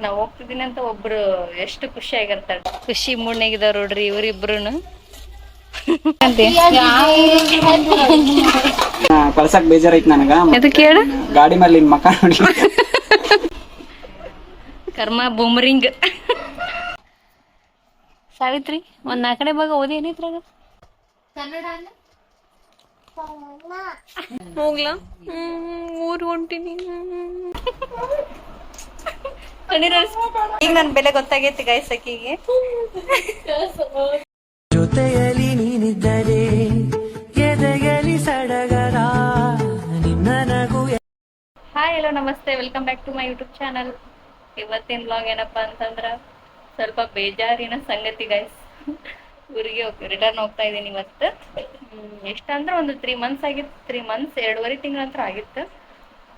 ನಾ ಹೋಗ್ತಿದ್ದೀನಿ ಅಂತ ಒಬ್ರು ಎಷ್ಟು ಖುಷಿ ಆಗಿರ್ತಾರೆ. ಖುಷಿ ಮೂಡ್ನಾಗಿದಾರ ನೋಡ್ರಿ ಇವ್ರಿಬ್ರುನು. ಕಳ್ಸಕ್ ಬೇಜಾರೈತ್ ನನಗ. ಎದಕ್ಕೆ ಹೇಳ? ಗಾಡಿ ಮೇಲೆ ನಿನ್ ಮಕ್ಕ ನೋಡಿ. ಕರ್ಮ ಬೂಮರಿಂಗ್. ಸಾವಿತ್ರಿ ಒಂದ್ ನಾಲ್ಕನೇ ಭಾಗ ಓದಿ ಏನೈತ್ರಾಗ ಹೋಗ್ಲಾ? ಊರ್ ಹೊಂಟಿನಿ. ಈಗ ನನ್ ಬೆಲೆ ಗೊತ್ತಾಗೈತಿ ಗೈಸ್ ಅಕ್ಕಿಗೆ. ಜೊತೆಯಲ್ಲಿ ನೀನಿದ್ದರೆ ಎದೆಯಲ್ಲಿ ಸಡಗರ ನಿನ್ನ ನಗು hi hello namaste. Welcome back to my YouTube channel ಇವತ್ತಿನ ಬ್ಲಾಗ್ ಏನಪ್ಪಾ ಅಂತಂದ್ರ ಸ್ವಲ್ಪ ಬೇಜಾರಿನ ಸಂಗತಿ ಗೈಸ್ ಊರಿಗೆ ರಿಟರ್ನ್ ಹೋಗ್ತಾ ಇದ್ದೀನಿ ಇವತ್ತು. ಎಷ್ಟಂದ್ರೆ ಒಂದು ತ್ರೀ ಮಂತ್ಸ್ ಆಗಿತ್ತು. ತ್ರೀ ಮಂತ್ಸ್ ಎರಡೂವರೆ ತಿಂಗಳ ನಂತರ ಆಗಿತ್ತು.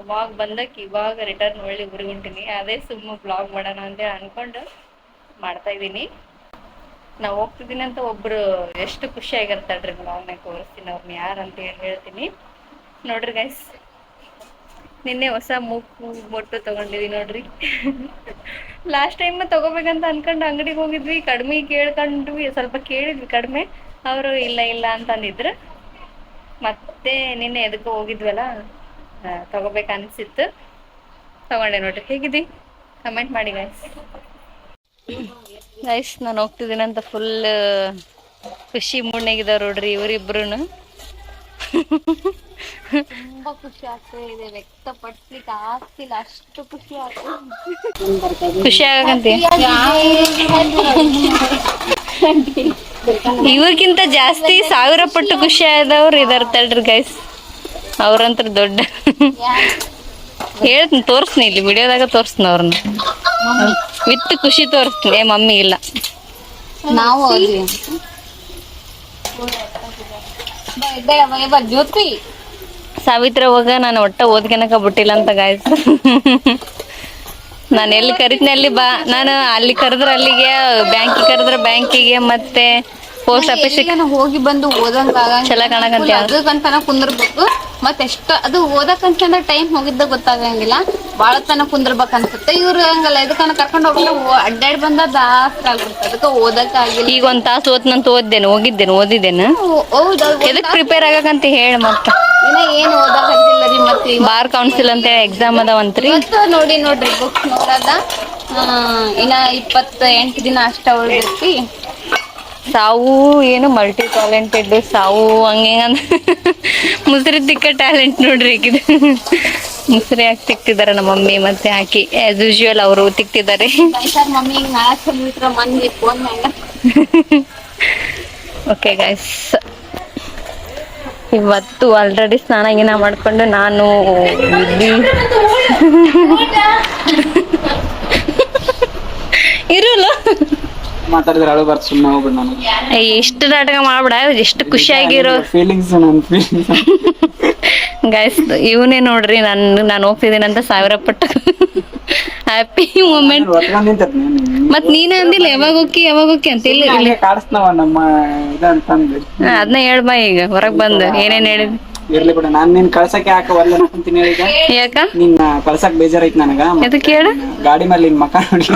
ಅವಾಗ ಬಂದಕ್ಕೆ ಇವಾಗ ರಿಟರ್ನ್ ಒಳ್ಳೆ ಊರಿಗೆ ಹೊಂಟೀನಿ. ಅದೇ ಸುಮ್ಮ ಬ್ಲಾಗ್ ಮಾಡೋಣ ಅಂತೇಳಿ ಅನ್ಕೊಂಡು ಮಾಡ್ತಾ ಇದ್ದೀನಿ. ನಾವು ಹೋಗ್ತಿದ್ದೀನಿ ಅಂತ ಒಬ್ರು ಎಷ್ಟು ಖುಷಿ ಬ್ಲಾಗ್ನ ತೋರಿಸ್ತೀನಿ. ಅವ್ರನ್ನ ಯಾರು ಅಂತ ಹೇಳಿ ಹೇಳ್ತೀನಿ. ನೋಡ್ರಿ ಗೈಸ್ ನಿನ್ನೆ ಹೊಸ ಮೂಗು ಮೊಟ್ಟು ತಗೊಂಡಿವಿ ನೋಡ್ರಿ. ಲಾಸ್ಟ್ ಟೈಮ್ ತಗೋಬೇಕಂತ ಅನ್ಕೊಂಡು ಅಂಗಡಿಗೆ ಹೋಗಿದ್ವಿ. ಕಡಿಮೆ ಕೇಳ್ಕೊಂಡ್ವಿ. ಸ್ವಲ್ಪ ಕೇಳಿದ್ವಿ ಕಡಿಮೆ. ಅವರು ಇಲ್ಲ ಇಲ್ಲ ಅಂತಂದಿದ್ರು. ಮತ್ತೆ ನಿನ್ನೆ ಎದಕ್ಕೆ ಹೋಗಿದ್ವಲ್ಲ? ತಗೋಬೇಕು ಅನ್ಸಿತ್ತು. ತಗೊಂಡೆ ನೋಡ್ರಿ. ಹೇಗಿದಿ? ಕಮೆಂಟ್ ಮಾಡಿ ಗೈಸ್ ಗೈಸ್ ನಾನು ಹೋಗ್ತಿದ್ದೀನಿ ಅಂತ ಫುಲ್ ಖುಷಿ ಮೂಡ್ನಾಗಿದಾರ ನೋಡ್ರಿ ಇವರಿಬ್ರು ತುಂಬಾ ಖುಷಿ ಆಗ್ತಾ ಇದೆ. ವ್ಯಕ್ತಪಡಿಸ್ಲಿಕ್ಕೆ ಆಗ್ತಿಲ್ಲ. ಅಷ್ಟು ಖುಷಿ ಆಗ್ತದೆ ಖುಷಿ ಆಗಂತೆ ಇವ್ರಿಗಿಂತ ಜಾಸ್ತಿ ಸಾವಿರ ಪಟ್ಟು ಖುಷಿ ಆದವ್ರು ಇದಾರ ತಳ್ರಿ ಗೈಸ್ ಅವ್ರಂತ್ರ ದೊಡ್ಡ ಹೇಳ್ತೀನಿ ತೋರಿಸ್ತೀನಿ ಇಲ್ಲಿ ವಿಡಿಯೋದಾಗ ತೋರಿಸ್ತೀನಿ ಅವ್ರನ್ನ. ವಿತ್ ಖುಷಿ ತೋರಿಸ್ತೀನಿ. ಏ ಮಮ್ಮಿ ಇಲ್ಲ. ನಾವು ಜ್ಯೋತಿ. ಸಾವಿತ್ರ ಹೋಗ ನಾನು ಒಟ್ಟ ಓದ್ಕೊಳಕ ಬಿಟ್ಟಿಲ್ಲ ಅಂತ ಗಾಯ್ಸ್ ನಾನು ಎಲ್ಲಿ ಕರಿತೀನಿ ಅಲ್ಲಿ ಬಾ ನಾನು ಅಲ್ಲಿ ಕರೆದ್ರೆ ಅಲ್ಲಿಗೆ ಬ್ಯಾಂಕಿಗೆ ಕರೆದ್ರೆ ಬ್ಯಾಂಕಿಗೆ ಮತ್ತೆ ಪೋಸ್ಟ್ ಆಫೀಸ್ ಹೋಗಿ ಬಂದು ಓದಂಗ ಚಲೋ ಕಾಣಕಂತ ಅದಕ್ಕಂತನ ಕುಂದಿರ್ಬೇಕು. ಮತ್ ಎಷ್ಟ ಅದು ಓದಕ್ಕಂತ ಟೈಮ್ ಹೋಗಿದ್ದ ಗೊತ್ತಾಗಂಗಿಲ್ಲ. ಬಾಳ ತನ ಕುಂದಿರ್ಬೇಕ್ ಅನ್ಸುತ್ತೆ ಇವ್ರು ಹಂಗಲ್ಲ. ಇದಕ್ಕನ ಕರ್ಕೊಂಡು ಹೋಗಲ್ಲ ಅಡ್ಡಾಡಿ ಬಂದ ದಾಸ್ತ ಆಗ್ಬಿಡುತ್ತೆ ಅದಕ್ಕೆ ಓದಕ್ ಆಗಿಲ್ಲ ಈಗ ಒಂದ್ ತಾಸು ಓದ್ನಂತ ಓದ್ದೇನೆ? ಹೋಗಿದ್ದೇನೆ? ಓದಿದ್ದೇನೆ? ಎದಕ್ ಪ್ರಿಪೇರ್ ಆಗಕಂತ ಹೇಳಿ ಮತ್ತೆ. ಏನ್ ಓದಕ್ಕಂತಿಲ್ಲ ರೀ ಮತ್ತೆ ಬಾರ್ ಕೌನ್ಸಿಲ್ ಅಂತ ಎಕ್ಸಾಮ್ ಅದಾವಂತ್ರಿ? ನೋಡಿ ನೋಡ್ರಿ ಬುಕ್ ನೋಡದ. ಇನ್ನ ಇಪ್ಪತ್ತ ಎಂಟು ದಿನ ಅಷ್ಟ ಉಳ್ದೈತಿ. ಸಾವು ಏನು ಮಲ್ಟಿ ಟ್ಯಾಲೆಂಟೆಡ್ ಸಾವು ಹಂಗೆ ಮುಸ್ರಿ ತಿಕ್ಕ ಟ್ಯಾಲೆಂಟ್ ನೋಡ್ರಿ ಈಗಿದು ಮುಸ್ರಿ ಹಾಕಿ ತಿಕ್ತಿದ್ದಾರೆ ನಮ್ಮ ಮಮ್ಮಿ ಮತ್ತೆ ಹಾಕಿ ಆಸ್ ಯೂಶುವಲ್ ಅವರು ತಿಕ್ತಿದ್ದಾರೆ. ಓಕೆ ಗೈಸ್ ಇವತ್ತು ಆಲ್ರೆಡಿ ಸ್ನಾನ ಗೀನ ಮಾಡ್ಕೊಂಡು ನಾನು ಇರಲ್ಲ. ಮಾತಾಡಿದ್ರೆ ಅಳು ಬರ್ತ ಸುಮ್ಮನೆ ಹೋಗ್ಬಿಡ ನಾನು. ಎಷ್ಟು ನಾಟಕ ಮಾಡ್ಬಿಡ ಎಷ್ಟು ಖುಷಿಯಾಗಿರೋ. ಫೀಲಿಂಗ್ಸ್ ನನ್ ಫೀಲಿಂಗ್ಸ್ ಗೈಸ್ ಇವನೇ ನೋಡ್ರಿ ನಾನು ನಾನು ಹೋಗ್ತಿದ್ದೀನಿ ಅಂತ ಸಾವಿರ ಪಟ್ಟು. ಹ್ಯಾಪಿ ಮೂಮೆಂಟ್ ಮತ್ ನೀನ ಅಂದಿಲ್ಲ ಯಾವಾಗ ಹೋಗಿ ಯಾವಾಗ ಹೋಗಿ ಅಂತ ಇಲ್ಲ ನಮ್ಮ ಇದಂತಂದು ಅದನ್ನ ಹೇಳ್ಬಾ ಈಗ ಹೊರಗ್ ಬಂದು ಏನೇನ್ ಹೇಳಿದ್. ಇರ್ಲಿ ಬಿಡ ನಾನ್ ನಿನ್ ಕಳ್ಸಕ್ಕೆ ಯಾಕೆ ಒಲ್ಲ ಅಂತೀನಿ ಈಗ. ಯಾಕ? ನಿನ್ನ ಕಳ್ಸಕ್ ಬೇಜಾರೈತ್ ನನಗ ಎದಕ್ಕೆ ಹೇಳ? ಗಾಡಿ ಮೇಲೆ ನಿನ್ ಮಕ್ಕ ನೋಡಿ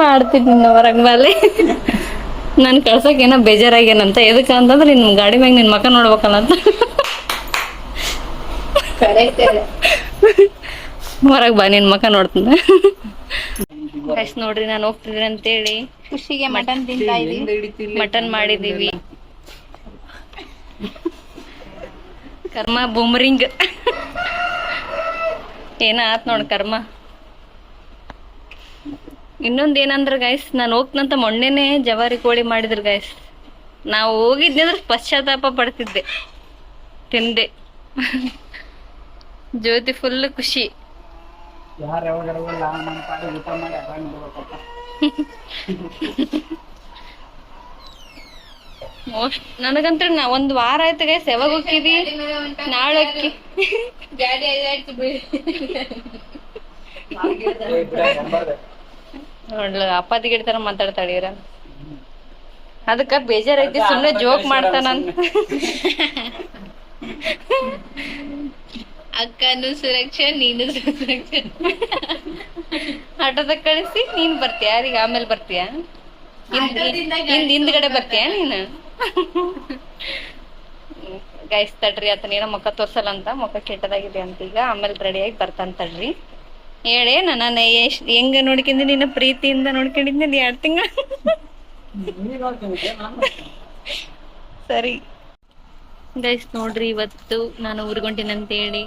ಮಾಡ್ತೀನಿ ಹೊರಗ್ ಬಾಲಿ. ನನ್ ಕಳ್ಸಕ್ ಏನೋ ಬೇಜಾರಾಗೇನಂತ ಎದಕ್ಕ ಅಂತಂದ್ರೆ ನಿನ್ ಗಾಡಿ ಮ್ಯಾಗ ನಿನ್ ಮಕ ನೋಡ್ಬೇಕಲ್ಲ ಅಂತ ಹೊರಗ್ ಬಾ ನಿನ್ ಮಕ ನೋಡ್ತೀನಿ. ಫಸ್ಟ್ ನೋಡ್ರಿ ನಾನು ಹೋಗ್ತಿದ್ರೆ ಅಂತೇಳಿ. ಖುಷಿಗೆ ಮಟನ್ ತಿಂತಾ ಇದೀವಿ ಮಟನ್ ಮಾಡಿದೀವಿ. ಕರ್ಮ ಬೂಮರಿಂಗ್. ಏನ ಆತ್ ನೋಡ್ ಕರ್ಮ. ಇನ್ನೊಂದ್ ಏನಂದ್ರ ಗೈಸ್ ನಾನು ಹೋಗ್ತಂತ ಮೊನ್ನೆನೆ ಜವಾರಿ ಕೋಳಿ ಮಾಡಿದ್ರು ಗೈಸ್ ನಾವು ಹೋಗಿದ್ದೆ ಅಂದ್ರೆ ಪಶ್ಚಾತ್ತಾಪ ಪಡ್ತಿದ್ದೆ. ತಿಂದೆ. ಜ್ಯೋತಿ ಫುಲ್ ಖುಷಿ. ಮೋಸ್ಟ್ ನನಗಂತ್ರ ನಾ ಒಂದ್ ವಾರ ಆಯ್ತು ಗೈಸ್ ಯಾವಾಗ ಹೋಗಿದ್ವಿ ನಾಳೆ ಹೋಕ್ಕಿ ನೋಡ್ಲ ಅಪ್ಪಾತಿ ಗಿಡ್ತಾರ ಮಾತಾಡ್ತಾಳ ಇವ್ರ. ಅದಕ್ಕ ಬೇಜಾರೈತಿ ಸುಮ್ನೆ ಜೋಕ್ ಮಾಡ್ತಾನಂತ ಅಕ್ಕನು ಸುರಕ್ಷೆ ನೀನು ಸುರಕ್ಷೆ. ಆಟೋದಾಗ ಕಳಿಸಿ ನೀನ್ ಬರ್ತೀಯ ಯಾರಿಗ? ಆಮೇಲೆ ಬರ್ತೀಯ? ಹಿಂದ್ ಹಿಂದ್ ಹಿಂದ್ಗಡೆ ಬರ್ತೀಯ ನೀನು? ಗೈಸ್ ತಡ್ರಿ ಆತನ ಏನೋ ಮುಖ ತೋರ್ಸಲ್ಲ ಅಂತ ಮುಖ ಕೆಟ್ಟದಾಗಿದೆ ಅಂತ ಈಗ ಆಮೇಲೆ ರೆಡಿಯಾಗಿ ಬರ್ತಾನ ತಡ್ರಿ. ಹೇಳೇ ನನ್ನ ಎಷ್ಟ್ ಹೆಂಗ ನೋಡ್ಕೊಂಡಿ ನಿನ್ನ ಪ್ರೀತಿಯಿಂದ ನೋಡ್ಕೊಂಡಿದ್ದೆ ಎರಡು ತಿಂಗಳು. ಸರಿ. ಗೈಸ್ ನೋಡ್ರಿ ಇವತ್ತು ನಾನು ಊರಿಗೆ ಅಂತ ಹೇಳಿ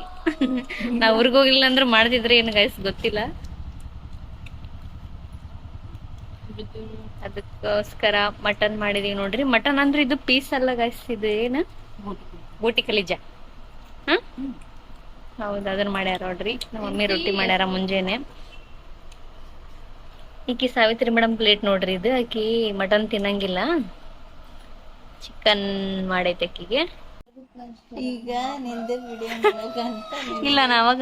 ನಾ ಊರಿಗೆ ಹೋಗಿಲ್ಲ ಅಂದ್ರೆ ಮಾಡ್ತಿದ್ರೆ ಏನು ಗೈಸ್ ಗೊತ್ತಿಲ್ಲ. ಅದಕ್ಕೋಸ್ಕರ ಮಟನ್ ಮಾಡಿದೀವಿ ನೋಡ್ರಿ. ಮಟನ್ ಅಂದ್ರೆ ಇದು ಪೀಸ್ ಅಲ್ಲ ಗೈಸ್ ಇದು ಏನು? ಬೂಟಿ ಕಲಿಜ. ಹ? ಹೌದು ಅದನ್ನ ಮಾಡ್ಯಾರ ನೋಡ್ರಿ. ನಮ್ಮ ಮಮ್ಮಿ ರೊಟ್ಟಿ ಮಾಡ್ಯಾರ ಮುಂಜಾನೆ. ಈಕಿ ಸಾವಿತ್ರಿ ಮೇಡಮ್ ಪ್ಲೇಟ್ ನೋಡ್ರಿ ಇದು. ಆಕಿ ಮಟನ್ ತಿನ್ನಂಗಿಲ್ಲ. ಚಿಕನ್ ಮಾಡೈತೆ ಆಕಿಗೆ. ಈಗ ನಿಂದ ವಿಡಿಯೋ ಅಂತ ಇಲ್ಲ ನಾ ಅವಾಗ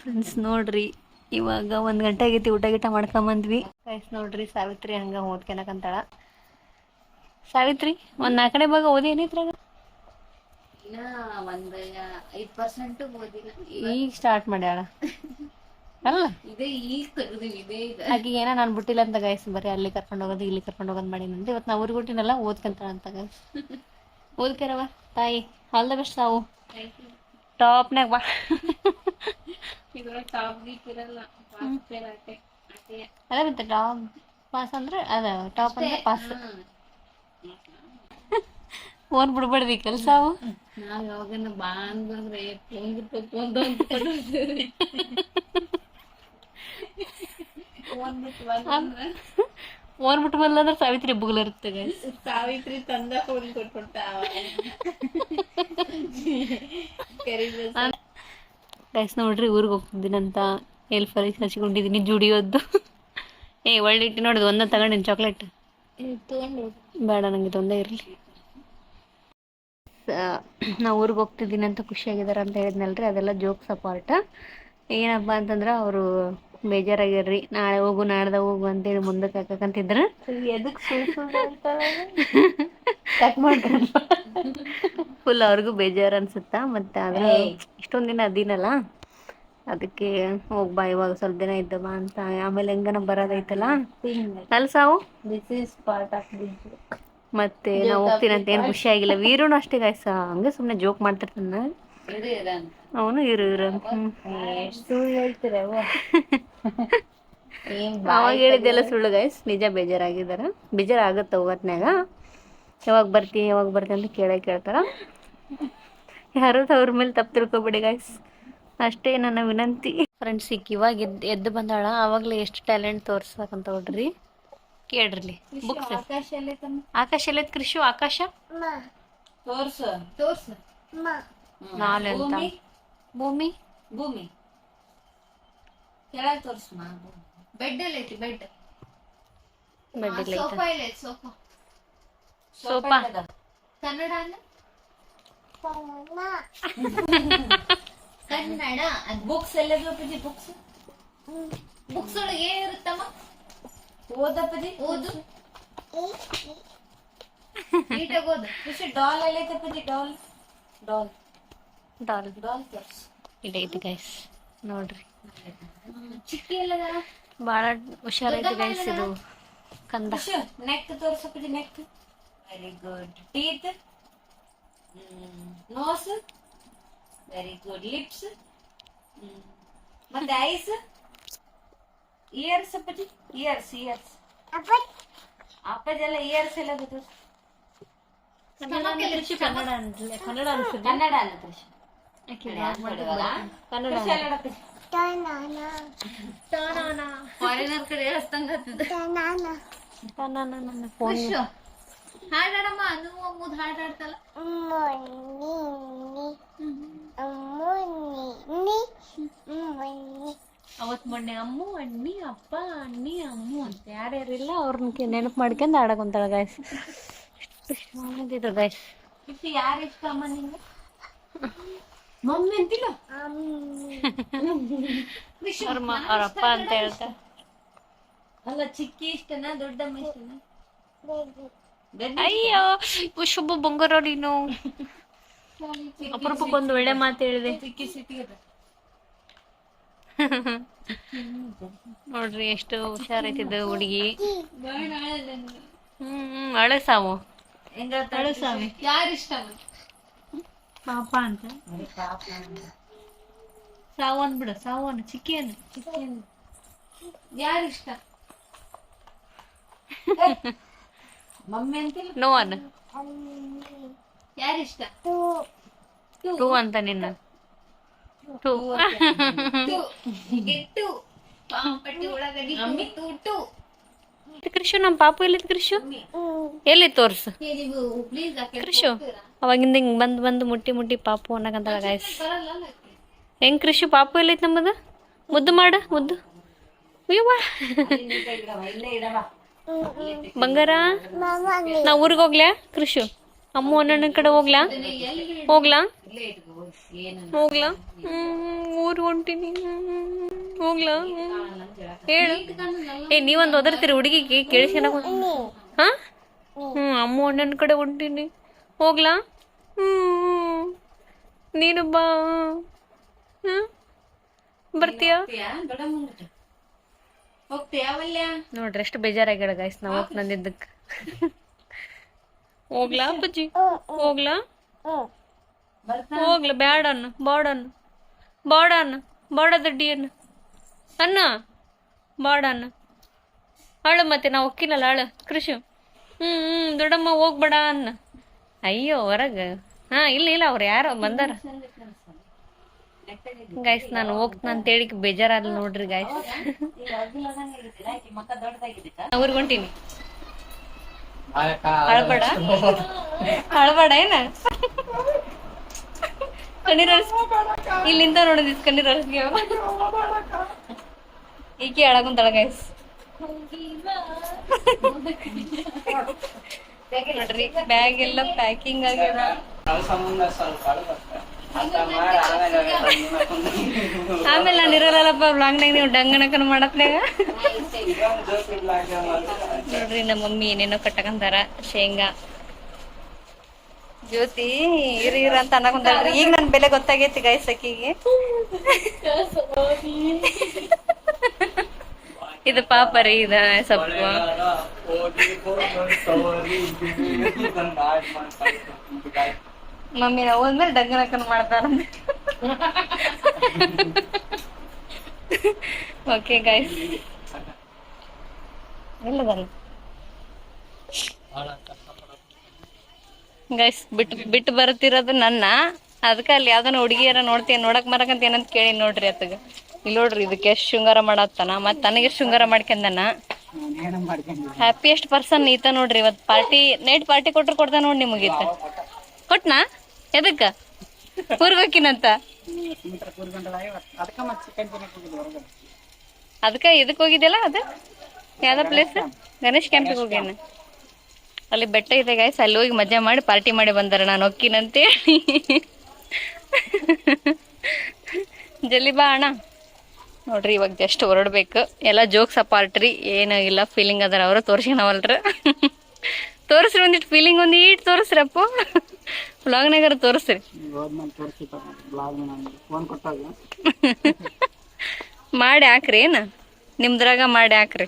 ಫ್ರೆಂಡ್ಸ್ ನೋಡ್ರಿ ಇವಾಗ ಒಂದ್ ಗಂಟೆ ಆಗೈತಿ ಊಟ ಗೀಟ ಮಾಡ್ಕೊಂಬಂದ್ವಿ ಗೈಸ್ ನೋಡ್ರಿ ಸಾವಿತ್ರಿ ಹಂಗ ಓದ್ಕೊಳಕಂತಾಳ ಸಾವಿತ್ರಿ ಒಂದ್ ನಾಲ್ಕನೇ ಭಾಗ ಓದಿ ಏನಿದ್ರಾಗ ಇನ್ನ ಒಂದ್ ಐದ್ ಪರ್ಸೆಂಟ್ ಓದಿಲ್ಲ. ಈಗ ಸ್ಟಾರ್ಟ್ ಮಾಡ್ಯಾಳ. ಅಲ್ಲ? ಇದೇ ಈಗ ಇದೇ ಏನೋ ನಾನು ಬಿಟ್ಟಿಲ್ಲ ಅಂತ ಗಾಯ್ಸ್ ಬರೀ ಅಲ್ಲಿ ಕರ್ಕೊಂಡು ಹೋಗೋದು ಇಲ್ಲಿ ಕರ್ಕೊಂಡು ಹೋಗೋದು ಮಾಡಿನಂತ ಇವತ್ತು ನಾವು ಊರಿಗೆ ಬಿಟ್ಟಿನಲ್ಲ ಓದ್ಕೊಂತಾಳ ಅಂತ ಓದ್ಕರವ ತಾಯಿ ಆಲ್ ದ ಬೆಸ್ಟ್ ತಾವು. ಟಾಪ್ನಾಗ ಬಾ. ಇದ್ರೊಳಗೆ ಟಾಪ್ ಗೀಪ್ ಇರಲ್ಲ ಅದೇ ಮತ್ತೆ ಟಾಪ್ ಪಾಸ್ ಅಂದ್ರೆ ಅದ ಟಾಪ್ ಅಂದ್ರೆ ಪಾಸ್ ಓನ್ ಬಿಡ್ಬೇಡ್ರಿ ಕೆಲಸ ಅವು ನಾವ್ ಯಾವಾಗನ ಬಾ ಅಂತಂದ್ರೆ ಫೋನ್ ಬಿಟ್ಟು ಫೋನ್ ಫೋನ್ ಬಿಟ್ಟು ಬಂದ್ರೆ. ಸಾವಿತ್ರಿ ಬುಗ್ಲ ಇರುತ್ತೆ ಸಾವಿತ್ರಿ ತಂದ ಫೋನ್ ಕೊಟ್ಬಿಡ್ತಾವ ಗೈಸ್ ನೋಡ್ರಿ ಊರಿಗೆ ಹೋಗ್ತಿದ್ದೀನಂತ ಎಲ್ ಫರೀಸ್ ಹಚ್ಕೊಂಡಿದ್ದೀನಿ ಜುಡಿಯೋದು ಏ ಒಳ್ಳೆ ಇಟ್ಟು ನೋಡಿದ್ ಒಂದ ತಗೊಂಡಿನಿ ಚಾಕ್ಲೇಟ್ ತಗೊಂಡು ಬೇಡ ನಂಗೆ ತೊಂದರೆ ಇರಲಿ. ನಾ ಊರಿಗೆ ಹೋಗ್ತಿದ್ದೀನಿ ಅಂತ ಖುಷಿಯಾಗಿದ್ದಾರೆ ಅಂತ ಹೇಳಿದ್ನಲ್ರಿ ಅದೆಲ್ಲ ಜೋಕ್ ಸಪಾರ್ಟ್ ಏನಪ್ಪ ಅಂತಂದ್ರೆ ಅವರು ಬೇಜಾರಾಗ್ಯಾರ್ರಿ ನಾಳೆ ಹೋಗು ನಾಡ್ದ ಹೋಗು ಅಂತೇಳಿ ಮುಂದಕ್ಕೆ ಹಾಕಂತಿದ್ರು ಫುಲ್ ಅವ್ರಿಗೂ ಬೇಜಾರು ಅನ್ಸುತ್ತಾ ಮತ್ತೆ ಆದ್ರೆ ಇಷ್ಟೊಂದ್ ದಿನ ಅದಿನಲ್ಲ ಅದಕ್ಕೆ ಹೋಗ್ ಬಾ ಇವಾಗ ಸ್ವಲ್ಪ ದಿನ ಇದ್ದ ಬಾ ಅಂತ. ಆಮೇಲೆ ಹೆಂಗನ ಬರೋದೈತಲ್ಲ? ಅಲ್ ಸಾವು? This is part of this ಮತ್ತೆ ನಾವು ಹೋಗ್ತೀನಿ ಅಂತ ಏನು ಖುಷಿ ಆಗಿಲ್ಲ. ವೀರುನು ಅಷ್ಟೇ ಗಾಯ್ಸ ಹಂಗೆ ಸುಮ್ಮನೆ ಜೋಕ್ ಮಾಡ್ತಿರ್ತಾನ ಅವನು ಇರು ಇರು ಅಂತ. ಅವಾಗ ಹೇಳಿದ್ದೆಲ್ಲ ಸುಳ್ಳು ಗಾಯ್ಸ್ ನಿಜ ಬೇಜಾರಾಗಿದಾರ ಬೇಜಾರಾಗತ್ತೆ ಹೋಗತ್ನಾಗ ಯಾವಾಗ ಬರ್ತಿ ಯಾವಾಗ ಬರ್ತಿ ಅಂತ ಕೇಳೇ ಕೇಳ್ತಾರ. ಯಾರು ಅವ್ರ ಮೇಲೆ ತಪ್ಪು ತಿಳ್ಕೊಬೇಡಿ ಗಾಯ್ಸ್ ಅಷ್ಟೇ ನನ್ನ ವಿನಂತಿ. ಫ್ರೆಂಡ್ಸ್ ಇವಾಗ ಎದ್ದು ಎದ್ದು ಬಂದಾಳ. ಆವಾಗಲೇ ಎಷ್ಟು ಟ್ಯಾಲೆಂಟ್ ತೋರ್ಸಕಂತ ನೋಡ್ರಿ ಕೇಳ್ರಿ ಬುಕ್ಸ್ ಆಕಾಶ ಎಲ್ಲೈತಮ್ಮ? ಆಕಾಶ ಎಲ್ಲೈತ್ ಕೃಷಿ ಆಕಾಶ? ತೋರ್ಸು. ತೋರ್ಸು. ನಾಳೆ ಅಂತ ಭೂಮಿ? ಭೂಮಿ? ಭೂಮಿ. ಕೆಳಗ್ ತೋರ್ಸಮ್ಮ ಬೆಡ್ ಎಲ್ಲೈತಿ ಬೆಡ್ ಬೆಡ್ ಇಲ್ಲ ಸೋಫಾ ಎಲ್ಲೈತಿ ಸೋಫಾ? ಸೋಫಾ ಕನ್ನಡ ಅಲ್ಲ ಕನ್ನಡ. ಅದ್ ಬುಕ್ಸ್ ಎಲ್ಲದಪ್ಪಜಿ ಬುಕ್ಸ್ ಬುಕ್ಸ್ ಒಳಗೆ ಏನಿರುತ್ತಮ್ಮ ಓದಪ್ಪಜಿ ಓದು ನೀಟಾಗಿ ಓದು ಖುಷಿ ಡಾಲ್ ಎಲ್ಲೈತಪ್ಪಜಿ ಡಾಲ್ ಡಾಲ್ ಡಾಲ್ ಡಾಲ್ ತೋರ್ಸು ಇದೈತಿ ಗೈಸ್ ನೋಡ್ರಿ ಚಿಕ್ಕಿ ಎಲ್ಲದ ಭಾಳ ಹುಷಾರೈತಿ ಗೈಸ್ ಇದು ಕಂದ Khushi neck ತೋರ್ಸಪ್ಪಜಿ neck very good teeth nose very good lips ಮತ್ತೆ ಐಸ್ ಇಯರ್ಸ್ ಅಪ್ಪಾಜಿ. ಇಯರ್ಸ್ ಇಯರ್ಸ್ ಅಪ್ಪಜೆಲ್ಲ ಇಯರ್ಸ್ ಎಲ್ಲ ಗೊತ್ತು ಕನ್ನಡ ಅನ್ಸಲ್ಲ ಕನ್ನಡ ಅನ್ಸುತ್ತೆ. ಕನ್ನಡ ಅಲ್ಲ ಕೃಷಿ ಕನ್ನಡ ಫಾರಿನರ್ ಕಡೆ ಹೇಳ್ತಂಗ ನನ್ನ ಫೋನ್ ಹಾಡಾಡಮ್ಮ ಅನು ಅಮ್ಮುದ್ ಹಾಡಾಡ್ತಲ್ಲ. ಅವತ್ ಮೊನ್ನೆ ಅಮ್ಮು ಅಣ್ಣಿ ಅಪ್ಪ ಅಣ್ಣಿ ಅಮ್ಮು ಅಂತ. ಯಾರ್ಯಾರಿಲ್ಲ ಅವ್ರನ್ನ ನೆನಪು ಮಾಡ್ಕೊಂಡು ಆಡಕೊಂತಾಳ ಗಾಯ್ಸ್ ಇದು ಗಾಯ್ಸ್ ಇಷ್ಟು ಯಾರು ಇಷ್ಟ ಅಮ್ಮ ನಿಂಗೆ? ಮಮ್ಮಿ ಅಂತಿಲ್ಲ? ಅವ್ರ ಅಪ್ಪ ಅಂತ ಹೇಳ್ತಾರೆ. ಅಲ್ಲ ಚಿಕ್ಕಿ ಇಷ್ಟನಾ ದೊಡ್ಡಮ್ಮ ಇಷ್ಟನಾ? ಅಯ್ಯೋ ಶುಭ ಬಂಗಾರ ನೀನು. ಅಪರೂಪಕ್ಕೊಂದು ಒಳ್ಳೆ ಮಾತು ಹೇಳಿದೆ. ನೋಡ್ರಿ ಎಷ್ಟು ಹುಷಾರೈತಿದ್ದು ಹುಡುಗಿ. ಹ್ಮ್ ಅಳೆ ಸಾವು. ಅಳೆ ಸಾವಿ. ಯಾರಿಷ್ಟ ಪಾಪ ಅಂತ. ಸಾವು ಅಂದ್ಬಿಡು ಸಾವು ಅನ್ನು ಚಿಕ್ಕಿ ಯಾರು ಇಷ್ಟ? ಮಮ್ಮಿ ಯಾರಿಷ್ಟ ನೋ ಅನ್ನು ಯಾರಿಷ್ಟ ಟೂ ಅಂತ ನಿನ್ನ. ಟೂ ಟೂ ಪಾಂಪಟ್ಟಿ ಒಳಗಡಿ ಟು ಟು ಕೃಷು ನಮ್ಮ ಪಾಪು ಎಲ್ಲಿದ್ ಕೃಷು ಎಲ್ಲಿ ತೋರ್ಸು? ಕೃಷು ಅವಾಗಿಂದ ಹಿಂಗ್ ಬಂದ್ ಬಂದು ಮುಟ್ಟಿ ಮುಟ್ಟಿ ಪಾಪು ಅನ್ನಕಂತ ಗಾಯ್ಸ್ ಹೆಂಗ್ ಕೃಷಿ ಪಾಪು ಎಲ್ಲೈತ್ ನಮ್ಮದು? ಮುದ್ದು ಮಾಡ ಮುದ್ದು. ಅಯ್ಯವ್ವ. ಬಂಗಾರ? ನಾ ಊರಿಗೆ ಹೋಗ್ಲ್ಯಾ ಕೃಷು ಅಮ್ಮ ಅಣ್ಣನ ಕಡೆ ಹೋಗ್ಲಾ? ಹೋಗ್ಲಾ? ಹೋಗ್ಲಾ? ಹ್ಮ್ ಊರ್ ಹೊಂಟಿನಿ. ಹೋಗ್ಲಾ. ಹೇಳು. ಏ ನೀವೊಂದು ಒದರ್ತೀರಿ ಹುಡುಗಿಗೆ ಕೇಳಿಸ್ಕೊಂಡ ಹಾ? ಹ್ಮ್ ಅಮ್ಮ ಅಣ್ಣನ ಕಡೆ ಹೊಂಟಿನಿ. ಹೋಗ್ಲಾ? ಹ್ಮ್ ನೀನು ಬಾ. ಬರ್ತೀಯ? ನೋಡ್ರಿ ಎಷ್ಟು ಬೇಜಾರಾಗ್ಯಾಳ ಗಾಯ್ಸ್ ನಾವು ನಂದಿದ್ದಕ್ಕೆ. ಹೋಗ್ಲಾ ಅಪ್ಪಾಜಿ? ಹೋಗ್ಲಾ ಹೋಗ್ಲ? ಬ್ಯಾಡ ಅನ್ನ ಬಾಡ ಅನ್ನ ಬಾಡ ಅನ್ನ ಬಾಡ ದಡ್ಡಿ ಅನ್ನ ಅನ್ನ ಬಾಡ ಅನ್ನ ಅಳು ಮತ್ತೆ ನಾವು ಒಕ್ಕಿನಲ್ಲ ಅಳು ಕೃಷಿ. ಹ್ಮ್ ಹ್ಮ್ ದೊಡ್ಡಮ್ಮ ಹೋಗ್ಬೇಡ ಅನ್ನ. ಅಯ್ಯೋ ಹೊರಗ. ಹಾ ಇಲ್ಲ ಇಲ್ಲ ಅವ್ರು ಯಾರೋ ಬಂದಾರ. ಗಾಯ್ಸ್ ನಾನು ಅಂತ ಅಂತೇಳಿ ಬೇಜಾರಲ್ಲ ನೋಡ್ರಿ ಗಾಯ್ಸ್ ಊರ್ಗೊಂಟಿನಿ ಹೊಂಟೀನಿ. ಅಳ್ಬೇಡ? ಅಳ್ಬೇಡ ಏನ? ಕಣ್ಣೀರ ಇಲ್ಲಿಂದ ನೋಡಿದ್ ಕಣ್ಣೀರ್ ಈಕೆ ಅಳಗುಂತಳ ಗೈಸ್ ನೋಡ್ರಿ ಬ್ಯಾಗ್ ಎಲ್ಲ ಪ್ಯಾಕಿಂಗ್ ಆಗ್ಯಾವ. ಆಮೇಲೆ ನಾನು ಇರಲ್ಲಪ್ಪ ಬ್ಲಾಗ್ನಾಗ ನೀವು ಡಂಗನಕನ ಮಾಡತ್ನಾಗ ನೋಡ್ರಿ ನಮ್ಮ ಮಮ್ಮಿ ಏನೇನೋ ಕಟ್ಟಕಂತಾರ ಶೇಂಗಾ ಜ್ಯೋತಿ ಇರ ಇರ ಅಂತ ಅನ್ನಕೊಂತಾಳ್ರಿ ಈಗ ನನ್ ಬೆಲೆ ಗೊತ್ತಾಗೈತಿ ಗೈಸ್ ಅಕ್ಕಿಗೆ ಇದು ಪಾಪ ರೀ ಇದ ಸ್ವಲ್ಪ ಮಮ್ಮಿ ಹೋದ್ಮೇಲೆ ಡಂಗನಕನ್ ಮಾಡ್ತಾರ. Okay guys ಎಲ್ಲದಲ್ಲ? ಗೈಸ್ ಬಿಟ್ಟು ಬಿಟ್ಟು ಬರ್ತಿರೋದು ನನ್ನ. ಅದಕ್ಕೆ ಅಲ್ಲಿ ಯಾವ್ದನ ಹುಡುಗಿಯರ ನೋಡ್ತೀನಿ ನೋಡಕ್ ಮರಕಂತ ಏನಂತ ಕೇಳಿ ನೋಡ್ರಿ ಅತ್ತಗ. ಇಲ್ಲಿ ನೋಡ್ರಿ, ಇದಕ್ಕೆ ಎಷ್ಟು ಶೃಂಗಾರ ಮಾಡತ್ತಾನ. ಮತ್ ನನಗೆ ಶೃಂಗಾರ ಮಾಡ್ಕೊಂಡನ? ಹ್ಯಾಪಿಯೆಸ್ಟ್ ಪರ್ಸನ್ ಈತ ನೋಡ್ರಿ ಇವತ್. ಪಾರ್ಟಿ ನೈಟ್ ಪಾರ್ಟಿ ಕೊಟ್ರು ಕೊಡ್ತಾನ ನೋಡಿ ನಿಮಗೀತ. ಕೊಟ್ನಾ? ಎದಕ್ಕ? ಊರ್ಗೋಕಿನಂತ ಅದಕ್ಕೆ ಇದಕ್ ಹೋಗಿದ್ಯಲ್ಲ ಅದ? ಯಾವ್ದ ಪ್ಲೇಸ್ ಗಣೇಶ್ ಕ್ಯಾಂಪಿಗೆ ಹೋಗ್ಯಾನ. ಅಲ್ಲಿ ಬೆಟ್ಟ ಇದೆ ಗಾಯ್ಸ್ ಅಲ್ಲಿ ಹೋಗಿ ಮಜಾ ಮಾಡಿ ಪಾರ್ಟಿ ಮಾಡಿ ಬಂದಾರ ನಾನು ಹೊಕ್ಕಿನಂತೇಳಿ ಜಲ್ಲಿ ಬಾ ಅಣ್ಣ. ನೋಡ್ರಿ ಇವಾಗ ಜಸ್ಟ್ ಹೊರಡ್ಬೇಕು. ಎಲ್ಲ ಜೋಕ್ಸ್ ಅಪಾರ್ಟ್ರಿ ಏನೂ ಇಲ್ಲ ಫೀಲಿಂಗ್ ಅದಾರ ಅವ್ರ ತೋರ್ಸ್ಕೊಳವಲ್ರ ತೋರಿಸ್ರಿ ಒಂದಿಟ್ಟು ಫೀಲಿಂಗ್ ಒಂದಿಟ್ಟು ತೋರಿಸ್ರಪ್ಪ. ವ್ಲಾಗ್ನಾಗಾರ ತೋರಿಸ್ರಿ. ಮಾಡಿ ಹಾಕ್ರಿ ಏನ? ನಿಮ್ದ್ರಾಗ ಮಾಡಿ ಹಾಕ್ರಿ.